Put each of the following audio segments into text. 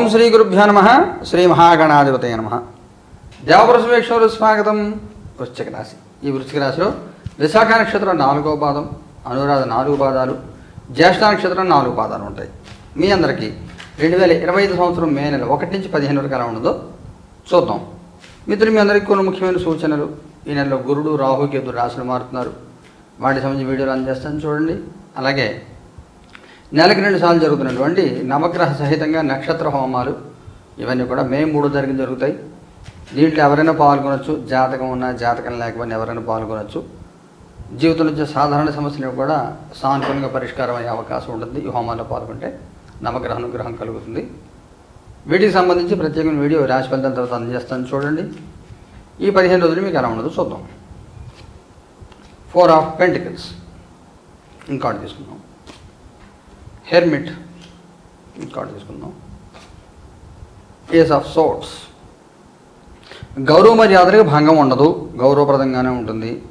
ఓం శ్రీ గురుభ్యో నమ. శ్రీ మహాగణాధిపతయ నమ. దేవపురసమేశ్వరు స్వాగతం వృశ్చిక రాశి ఈ వృశ్చిక రాశిలో విశాఖ నక్షత్రం నాలుగో పాదం అనురాధ నాలుగు పాదాలు జ్యేష్ఠ నక్షత్రం నాలుగు పాదాలు ఉంటాయి. మీ అందరికీ రెండు వేల ఇరవై ఐదు సంవత్సరం మే నెల ఒకటి నుంచి పదిహేను వరకు ఎలా ఉండదో చూద్దాం. మిత్రులు మీ అందరికీ కొన్ని ముఖ్యమైన సూచనలు. ఈ నెలలో గురుడు రాహు కేతుడు రాశులు మారుతున్నారు. వాటి సంబంధించి వీడియోలు అందజేస్తాను. చూడండి. అలాగే నెలకి రెండు సార్లు జరుగుతున్నటువంటి నవగ్రహ సహితంగా నక్షత్ర హోమాలు ఇవన్నీ కూడా మే మూడో తారీఖు జరుగుతాయి. దీంట్లో ఎవరైనా పాల్గొనొచ్చు జాతకం ఉన్నా జాతకం లేకపోయినా ఎవరైనా పాల్గొనొచ్చు. జీవితంలో వచ్చే సాధారణ సమస్యలు కూడా సానుకూలంగా పరిష్కారం అయ్యే అవకాశం ఉంటుంది. ఈ హోమాల్లో పాల్గొంటే నవగ్రహ అనుగ్రహం కలుగుతుంది. వీటికి సంబంధించి ప్రత్యేకమైన వీడియో రాశి ఫలితం తర్వాత అందజేస్తాను. చూడండి. ఈ పదిహేను రోజులు మీకు ఎలా ఉండదు చూద్దాం. ఫోర్ ఆఫ్ పెంటికల్స్ ఇంకా తీసుకుందాం. హెర్మిట్. కార్డు తీసుకుందాం. ఏస్ ఆఫ్ సోట్స్ గౌరవ మర్యాదలకు భంగం ఉండదు. గౌరవప్రదంగానే ఉంటుంది.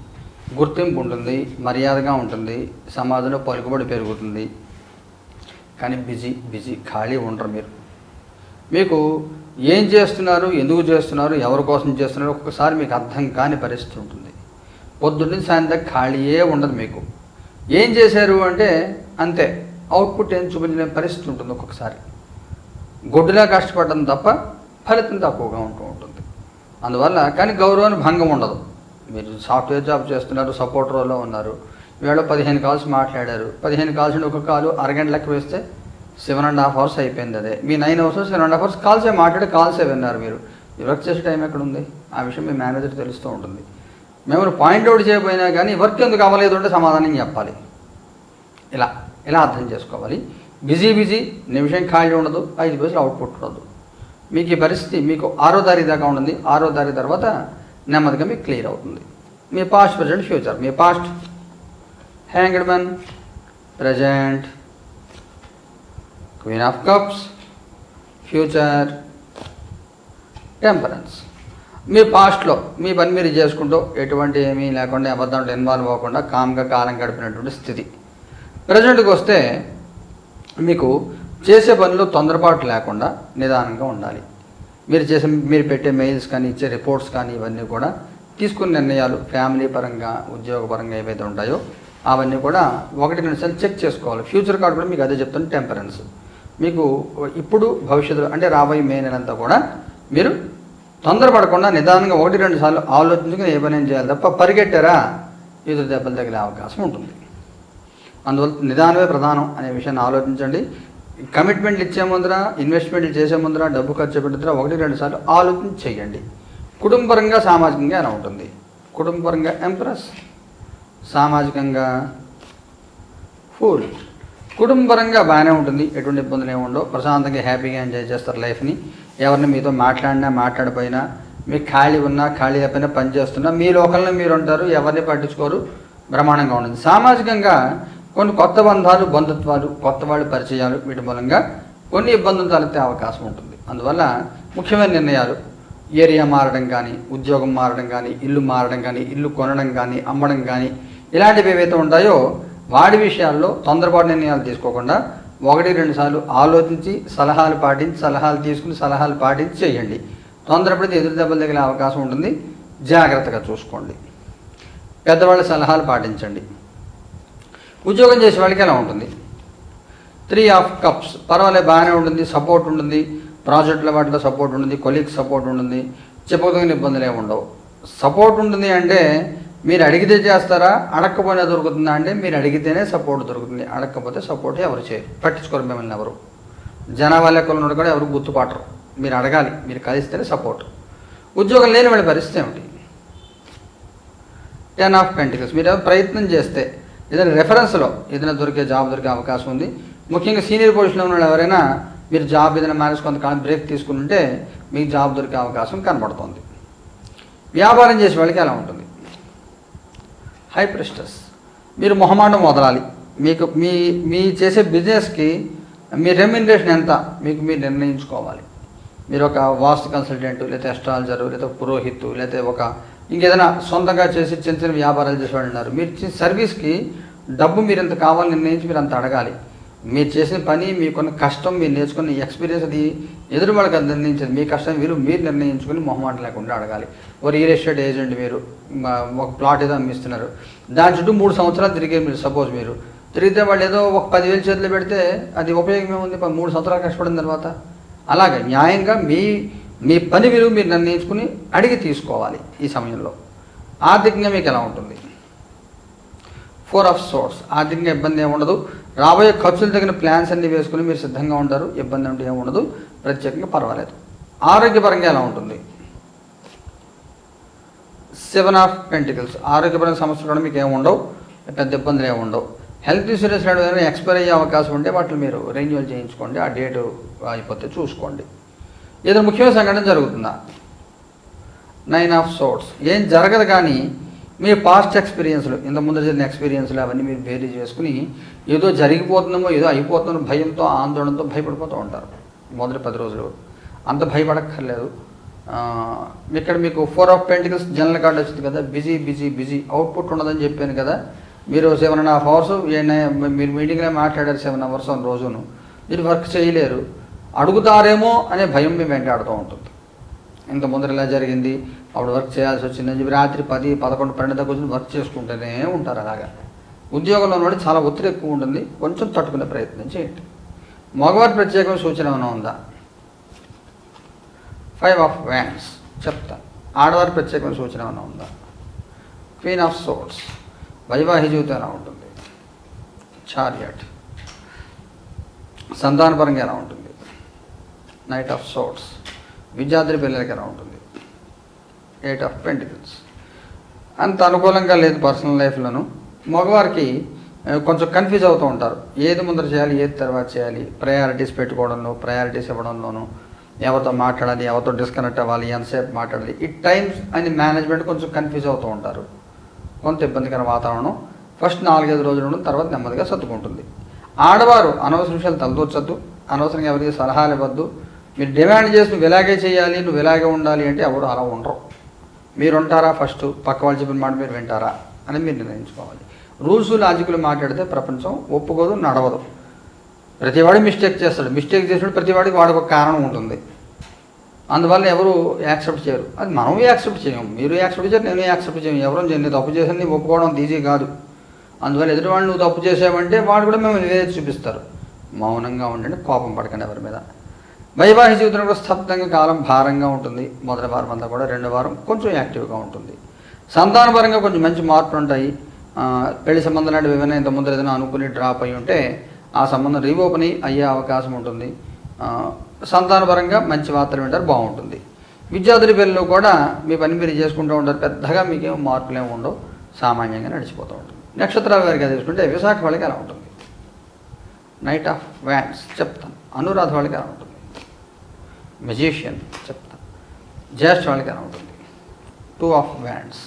గుర్తింపు ఉంటుంది. మర్యాదగా ఉంటుంది. సమాజంలో పలుకుబడి పెరుగుతుంది. కానీ బిజీ బిజీ ఖాళీ ఉండరు మీరు. మీకు ఏం చేస్తున్నారు ఎందుకు చేస్తున్నారు ఎవరి కోసం చేస్తున్నారు ఒక్కొక్కసారి మీకు అర్థం కాని పరిస్థితి ఉంటుంది. పొద్దున్న సాయంత్రం ఖాళీయే ఉండదు మీకు. ఏం చేశారు అంటే అంతే. అవుట్పుట్ ఏం చూపించలేని పరిస్థితి ఉంటుంది ఒక్కొక్కసారి. గొడ్డులా కష్టపడడం తప్ప ఫలితం తక్కువగా ఉంటూ ఉంటుంది. అందువల్ల కానీ గౌరవాన్ని భంగం ఉండదు. మీరు సాఫ్ట్వేర్ జాబ్ చేస్తున్నారు సపోర్ట్ రోల్లో ఉన్నారు. ఈవేళ పదిహేను కాల్స్ మాట్లాడారు. పదిహేను కాల్స్ నుండి ఒక కాలు అరగంట లెక్క వేస్తే సెవెన్ అండ్ హాఫ్ అవర్స్ అయిపోయింది అదే. మీ nine hours seven and half hours కాల్సే మాట్లాడి కాల్సే విన్నారు మీరు. వర్క్ చేసే టైం ఎక్కడ ఉంది ఆ విషయం మీ మేనేజర్ తెలుస్తూ ఉంటుంది. మేము పాయింట్ అవుట్ చేయకపోయినా కానీ వర్క్ ఎందుకు అవ్వలేదు అంటే సమాధానం చెప్పాలి. ఇలా. ఇలా అర్థం చేసుకోవాలి? బిజీ బిజీ నిమిషం ఖాళీ ఉండదు ఐదు పైసలు అవుట్పుట్ ఉండదు. మీకు ఈ పరిస్థితి మీకు ఆరో తారీఖు దాకా ఉంటుంది. ఆరో తారీఖు తర్వాత నెమ్మదిగా మీకు క్లియర్ అవుతుంది. మీ past present future. Me past. Hanged men present queen of cups future temperance మీ పాస్ట్లో మీ పని మీరు చేసుకుంటూ ఎటువంటి ఏమీ లేకుండా అబద్ధంలో ఇన్వాల్వ్ అవ్వకుండా కామ్గా కాలం గడిపినటువంటి స్థితి. ప్రజెంట్కి వస్తే మీకు చేసే పనులు తొందరపాటు లేకుండా నిదానంగా ఉండాలి. మీరు చేసే మీరు పెట్టే మెయిల్స్ కానీ ఇచ్చే రిపోర్ట్స్ కానీ ఇవన్నీ కూడా తీసుకున్న నిర్ణయాలు ఫ్యామిలీ పరంగా ఉద్యోగపరంగా ఏవైతే ఉంటాయో అవన్నీ కూడా ఒకటి రెండు సార్లు చెక్ చేసుకోవాలి. ఫ్యూచర్ కార్డు కూడా మీకు అదే చెప్తాను టెంపరెన్స్ మీకు ఇప్పుడు భవిష్యత్తులో అంటే రాబోయే మే నెలంతా కూడా మీరు తొందరపడకుండా నిదానంగా ఒకటి రెండు సార్లు ఆలోచించుకుని ఏ పని చేయాలి తప్ప పరిగెట్టారా? ఎదురు దెబ్బలు తగిలే అవకాశం ఉంటుంది. అందువల్ల నిదానమే ప్రధానం అనే విషయాన్ని ఆలోచించండి. కమిట్మెంట్లు ఇచ్చే ముందర ఇన్వెస్ట్మెంట్లు చేసే ముందర డబ్బు ఖర్చు పెట్టిన ఒకటి రెండు సార్లు ఆలోచన చేయండి. కుటుంబపరంగా సామాజికంగా ఎలా ఉంటుంది? కుటుంబపరంగా ఎంప్రెస్. సామాజికంగా ఫుల్. కుటుంబపరంగా బాగానే ఉంటుంది. ఎటువంటి ఇబ్బందులు ఏమి ఉండవు. ప్రశాంతంగా హ్యాపీగా ఎంజాయ్ చేస్తారు లైఫ్ని. ఎవరిని మీతో మాట్లాడినా మాట్లాడిపోయినా మీకు ఖాళీ ఉన్నా ఖాళీ అయిపోయినా పని చేస్తున్నా మీ లోకల్లో మీరు ఉంటారు ఎవరిని పట్టించుకోరు. బ్రహ్మాండంగా ఉంటుంది. సామాజికంగా కొన్ని కొత్త బంధాలు బంధుత్వాలు కొత్త వాళ్ళు పరిచయాలు వీటి మూలంగా కొన్ని ఇబ్బందులు తలెత్తే అవకాశం ఉంటుంది. అందువల్ల ముఖ్యమైన నిర్ణయాలు ఏరియా మారడం కానీ ఉద్యోగం మారడం కానీ ఇల్లు మారడం కానీ ఇల్లు కొనడం కానీ అమ్మడం కానీ ఇలాంటివి ఏవైతే ఉంటాయో వాడి విషయాల్లో తొందరపాటు నిర్ణయాలు తీసుకోకుండా ఒకటి రెండు సార్లు ఆలోచించి సలహాలు పాటించి సలహాలు తీసుకుని సలహాలు పాటించి చేయండి. తొందరపడితే ఎదురు దెబ్బలు తగిలే అవకాశం ఉంటుంది. జాగ్రత్తగా చూసుకోండి. పెద్దవాళ్ళ సలహాలు పాటించండి. ఉద్యోగం చేసే వాళ్ళకి ఎలా ఉంటుంది? త్రీ ఆఫ్ కప్స్ పర్వాలేదు బాగానే ఉంటుంది సపోర్ట్ ఉంటుంది. ప్రాజెక్టుల వాటిలో సపోర్ట్ ఉంటుంది కొలీగ్ సపోర్ట్ ఉంటుంది. చెప్పదగిన ఇబ్బందులు ఏమి ఉండవు. సపోర్ట్ ఉంటుంది అంటే మీరు అడిగితే చేస్తారా? అడగకపోయినా దొరుకుతుందా అంటే మీరు అడిగితేనే సపోర్ట్ దొరుకుతుంది. అడగకపోతే సపోర్ట్ ఎవరు చేయరు. పట్టించుకోరు మిమ్మల్ని ఎవరు. జనాభా లెక్కలు ఉన్నాడు కూడా ఎవరు గుర్తుపట్టరు. మీరు అడగాలి మీరు కలిస్తేనే సపోర్ట్ ఉద్యోగం లేని వాళ్ళ పరిస్థితి ఏమిటి? టెన్ ఆఫ్ పెంటికల్స్ మీరు ప్రయత్నం చేస్తే ఏదైనా రెఫరెన్స్లో ఏదైనా దొరికే జాబ్ దొరికే అవకాశం ఉంది. ముఖ్యంగా సీనియర్ పొజిషన్లో ఉన్న ఎవరైనా మీరు జాబ్ ఏదైనా మేనేజ్ కొంతకాలం బ్రేక్ తీసుకుంటే మీకు జాబ్ దొరికే అవకాశం కనబడుతుంది. వ్యాపారం చేసే వాళ్ళకి ఎలా ఉంటుంది? హై ప్రెస్టర్స్ మీరు మొహమాటం వదలాలి. మీకు మీ మీ చేసే బిజినెస్కి మీ రెమ్యునరేషన్ ఎంత? మీకు మీరు నిర్ణయించుకోవాలి. మీరు ఒక వాస్తు కన్సల్టెంట్ లేదా అస్ట్రాలజరు లేదా పురోహితు లేదా ఒక ఇంకేదైనా సొంతంగా చేసి చిన్న చిన్న వ్యాపారాలు చేసేవాళ్ళు ఉన్నారు. మీరు సర్వీస్కి డబ్బు మీరు ఎంత కావాలని నిర్ణయించి మీరు అంత అడగాలి. మీరు చేసిన పని మీకున్న కష్టం మీరు నేర్చుకున్న ఎక్స్పీరియన్స్ అది ఎదురు వాళ్ళకి అందించేది మీ కష్టం మీరు మీరు నిర్ణయించుకుని మొహమాట లేకుండా అడగాలి. ఒక రియల్ ఎస్టేట్ ఏజెంట్ మీరు ఒక ప్లాట్ ఏదో అమ్మిస్తున్నారు. దాని చుట్టూ మూడు సంవత్సరాలు తిరిగే మీరు సపోజ్ మీరు. తిరిగితే వాళ్ళు ఏదో ఒక పదివేలు చేతులు పెడితే అది ఉపయోగం ఏముంది? మూడు సంవత్సరాలు కష్టపడిన తర్వాత. అలాగే న్యాయంగా మీ మీ పని విలువ మీరు నిర్ణయించుకుని అడిగి తీసుకోవాలి ఈ సమయంలో. ఆర్థికంగా మీకు ఎలా ఉంటుంది? ఫోర్ ఆఫ్ సోర్స్ ఆర్థికంగా ఇబ్బంది ఏమి ఉండదు. రాబోయే ఖర్చులు తగిన ప్లాన్స్ అన్ని వేసుకుని మీరు సిద్ధంగా ఉంటారు. ఇబ్బంది అంటే ఏమి ఉండదు. ప్రత్యేకంగా పర్వాలేదు. ఆరోగ్యపరంగా ఎలా ఉంటుంది? సెవెన్ ఆఫ్ పెంటికల్స్ ఆరోగ్యపరమైన సమస్యలు కూడా మీకు ఏమి ఉండవు. పెద్ద ఇబ్బందులు ఏమి ఉండవు. హెల్త్ ఇన్సూరెన్స్ ఏమైనా ఎక్స్పైర్ అయ్యే అవకాశం ఉంటే వాటిని మీరు రెన్యువల్ చేయించుకోండి. ఆ డేటు అయిపోతే చూసుకోండి. ఏదైనా ముఖ్యమైన సంఘటన జరుగుతుందా? నైన్ ఆఫ్ సోర్ట్స్ ఏం జరగదు కానీ మీ పాస్ట్ ఎక్స్పీరియన్స్లు ఇంత ముందు జరిగిన ఎక్స్పీరియన్స్లు అవన్నీ మీరు బేరీ చేసుకుని ఏదో జరిగిపోతుందేమో ఏదో అయిపోతుందో భయంతో ఆందోళనతో భయపడిపోతూ ఉంటారు. మొదటి పది రోజులు. అంత భయపడక్కర్లేదు. ఇక్కడ మీకు four of pentacles general card వచ్చింది కదా. బిజీ బిజీ బిజీ అవుట్పుట్ ఉండదని చెప్పాను కదా. మీరు సెవెన్ అండ్ హాఫ్ అవర్స్ మీరు మీటింగ్లో మాట్లాడారు సెవెన్ అవర్స్ రోజును మీరు వర్క్ చేయలేరు. అడుగుతారేమో అనే భయం మేము వెంటాడుతూ ఉంటుంది. ఇంత ముందర ఇలా జరిగింది? అప్పుడు వర్క్ చేయాల్సి వచ్చిందని చెప్పి రాత్రి పది పదకొండు పన్నెండు దాకా కూర్చొని వర్క్ చేసుకుంటూనే ఉంటారు అలాగా. ఉద్యోగంలో ఉన్నవాడు చాలా ఒత్తిడి ఎక్కువ ఉంటుంది. కొంచెం తట్టుకునే ప్రయత్నం చేయండి. మగవారి ప్రత్యేకమైన సూచన ఏమైనా ఉందా? ఫైవ్ ఆఫ్ వ్యాన్స్ చెప్తా. ఆడవారి ప్రత్యేకమైన సూచన ఏమైనా ఉందా? క్వీన్ ఆఫ్ సోల్స్ వైవాహిక జీవితం ఎలా ఉంటుంది? చారియట్ సంతానపరంగా ఎలా ఉంటుంది? నైట్ ఆఫ్ సోట్స్ విద్యార్థి పిల్లలకి ఎలా ఉంటుంది? ఎయిట్ ఆఫ్ పెంటికల్స్ అంత అనుకూలంగా లేదు పర్సనల్ లైఫ్లోను మగవారికి కొంచెం కన్ఫ్యూజ్ అవుతూ ఉంటారు. ఏది ముందర చేయాలి ఏది తర్వాత చేయాలి? ప్రయారిటీస్ పెట్టుకోవడంలో ప్రయారిటీస్ ఇవ్వడంలోనూ. ఎవరితో మాట్లాడాలి ఎవరితో డిస్కనెక్ట్ అవ్వాలి ఎంతసేపు మాట్లాడాలి? ఈ టైమ్స్ అని మేనేజ్మెంట్ కొంచెం కన్ఫ్యూజ్ అవుతూ ఉంటారు. కొంత ఇబ్బందికర వాతావరణం. ఫస్ట్ నాలుగైదు రోజులు ఉండడం తర్వాత నెమ్మదిగా సర్దుకుంటుంది. ఆడవారు అనవసర విషయాలు తలదూర్చద్దు. అనవసరంగా ఎవరికి సలహాలు ఇవ్వద్దు. మీరు డిమాండ్ చేసి నువ్వు ఇలాగే చేయాలి నువ్వు ఇలాగే ఉండాలి అంటే ఎవరు అలా ఉండరు. మీరు ఉంటారా ఫస్ట్? పక్క వాళ్ళు చెప్పిన మాట మీరు వింటారా? అని మీరు నిర్ణయించుకోవాలి. రూల్స్ లాజిక్లు మాట్లాడితే ప్రపంచం ఒప్పుకోదు నడవదు. ప్రతివాడు మిస్టేక్ చేస్తాడు. మిస్టేక్ చేసినప్పుడు ప్రతివాడికి వాడికి ఒక కారణం ఉంటుంది. అందువల్ల ఎవరు యాక్సెప్ట్ చేయరు. అది మనం యాక్సెప్ట్ చేయం. మీరు యాక్సెప్ట్ చేయరు నేను యాక్సెప్ట్ చేయం. ఎవరో నేను తప్పు చేసింది ఒప్పుకోవడం ఈజీ కాదు. అందువల్ల ఎదుటివాళ్ళు నువ్వు తప్పు చేసావంటే వాడు కూడా మేము వేరే చూపిస్తారు. మౌనంగా ఉండండి కోపం పడకండి ఎవరి మీద. వైవాహిక జీవితంలో కూడా స్తబ్దంగా కాలం భారంగా ఉంటుంది. మొదటి వారం అంతా కూడా రెండో వారం కొంచెం యాక్టివ్గా ఉంటుంది. సంతానపరంగా కొంచెం మంచి మార్పులు ఉంటాయి. పెళ్ళి సంబంధం లాంటివి ఏమైనా ఇంత ముందర ఏదైనా అనుకుని డ్రాప్ అయి ఉంటే ఆ సంబంధం రీఓపెన్ అయ్యే అవకాశం ఉంటుంది. సంతానపరంగా మంచి వార్తలు వింటారు బాగుంటుంది. విద్యార్థుల పిల్లలు కూడా మీ పని మీరు చేసుకుంటూ ఉంటారు. పెద్దగా మీకేం మార్పులు ఏమి ఉండవు. సామాన్యంగా నడిచిపోతూ ఉంటుంది. నక్షత్రాల వారికి తీసుకుంటే విశాఖ వాళ్ళకి ఎలా ఉంటుంది. నైట్ ఆఫ్ వ్యాన్స్ చెప్తాను. అనురాధ వాళ్ళకి ఎలా ఉంటుంది. మెజీషియన్ చెప్తాను జ్యేష్ఠ వాళ్ళకి ఎలా ఉంటుంది టూ ఆఫ్ వ్యాండ్స్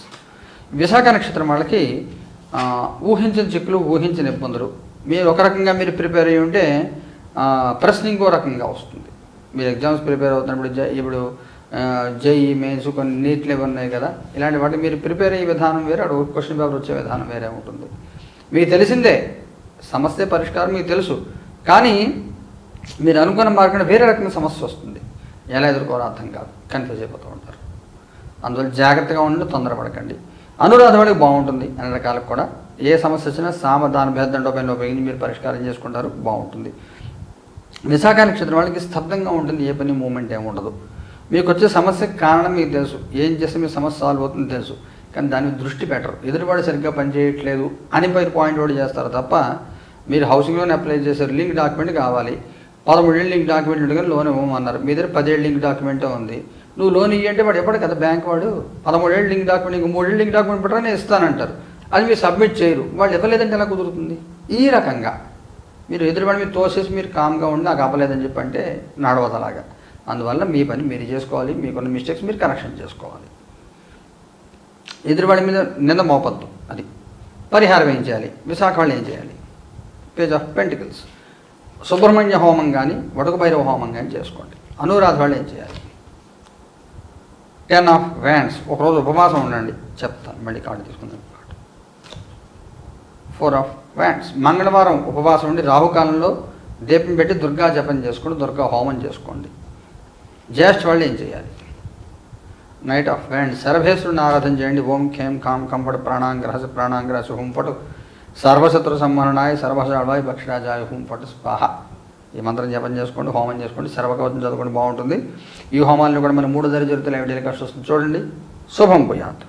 విశాఖ నక్షత్రం వాళ్ళకి ఊహించిన చిక్కులు ఊహించిన ఇబ్బందులు. మీరు ఒక రకంగా మీరు ప్రిపేర్ అయ్యి ఉంటే ప్రశ్న ఇంకో రకంగా వస్తుంది. మీరు ఎగ్జామ్స్ ప్రిపేర్ అవుతున్నప్పుడు జై ఇప్పుడు జేఈ మెయిన్స్ కొన్ని నీట్లు ఉన్నాయి కదా ఇలాంటి వాటి మీరు ప్రిపేర్ అయ్యే విధానం వేరే అక్కడ క్వశ్చన్ పేపర్ వచ్చే విధానం వేరే ఉంటుంది. మీకు తెలిసిందే సమస్య పరిష్కారం మీకు తెలుసు. కానీ మీరు అనుకున్న మార్గం వేరే రకమైన సమస్య వస్తుంది. ఎలా ఎదుర్కోవాలో అర్థం కాదు. కన్ఫ్యూజ్ అయిపోతూ ఉంటారు. అందువల్ల జాగ్రత్తగా ఉండి తొందరపడకండి. అనురాధ వాళ్ళకి బాగుంటుంది అన్ని రకాలకు కూడా ఏ సమస్య వచ్చినా సామధాన భేదండోపైన ఉపయోగించి మీరు పరిష్కారం చేసుకుంటారు బాగుంటుంది. విశాఖ నక్షత్రం వాళ్ళకి స్తబ్దంగా ఉంటుంది ఏ పని మూమెంట్ ఏమి ఉండదు. మీకు వచ్చే సమస్యకి కారణం మీకు తెలుసు. ఏం చేస్తే మీ సమస్య సాల్వ్ అవుతుందో తెలుసు. కానీ దాని దృష్టి పెట్టరు. ఎదురువాడు సరిగ్గా పనిచేయట్లేదు అని పైరు పాయింట్ కూడా చేస్తారు తప్ప మీరు హౌసింగ్ లోన్ అప్లై చేశారు లింక్ డాక్యుమెంట్ కావాలి. పదమూడేళ్ళు లింక్ డాక్యుమెంట్ ఉండగా లోన్ ఇవ్వమన్నారు. మీ దగ్గర పదేళ్ళు లింక్ డాక్యుమెంటే ఉంది. నువ్వు లోన్ ఇవ్వంటే వాడు ఎప్పుడు కదా బ్యాంక్ వాడు. పదమూడేళ్ళు లింక్ డాక్యుమెంట్ ఇంక మూడేళ్ళు లింక్ డాక్యుమెంట్ పెట్టరా నేను ఇస్తానంటారు. అది మీరు సబ్మిట్ చేయరు. వాళ్ళు ఇవ్వలేదంటే ఎలా కుదురుతుంది? ఈ రకంగా. మీరు ఎదురుబడి మీరు తోసేసి మీరు కామ్గా ఉండి నాకు అవ్వలేదని చెప్పి అంటే నడవదు అలాగా. అందువల్ల మీ పని మీరు చేసుకోవాలి. మీకున్న మిస్టేక్స్ మీరు కరెక్షన్ చేసుకోవాలి. ఎదురుబడి మీద నింద మోపద్దు. అది. పరిహారం ఏం చేయాలి? విశాఖ వాళ్ళు ఏం చేయాలి? పేజ్ ఆఫ్ పెంటికల్స్ సుబ్రహ్మణ్య హోమం కానీ వడకభైరవ హోమం కానీ చేసుకోండి. అనురాధ వాళ్ళు ఏం చేయాలి? Ten of wands. ఒకరోజు ఉపవాసం ఉండండి. చెప్తాను. మళ్ళీ కార్డు తీసుకుందాం. ఫోర్ ఆఫ్ వ్యాండ్స్ మంగళవారం ఉపవాసం ఉండి రాహుకాలంలో దీపం పెట్టి దుర్గా జపం చేసుకోండి దుర్గా హోమం చేసుకోండి. జ్యేష్ఠ వాళ్ళు ఏం చేయాలి? నైట్ ఆఫ్ వ్యాండ్ శరభేశ్వరుని ఆరాధన చేయండి. ఓం ఖేం కాం కంపట ప్రాణాంగ్రహస ప్రాణాంగ్రహస హుంపటు సర్వశత్రు సంహరణాయ సర్వశాడాయ పక్షిరాజాయ హోం పట్టు స్వాహ. ఈ మంత్రం జపం చేసుకోండి హోమం చేసుకోండి సర్వకవచం చదువుకోండి బాగుంటుంది. ఈ హోమాలను కూడా మనం మూడు దరి జరుగుతున్న ఎవిడీలు కష్టం చూడండి. శుభం పోయాత్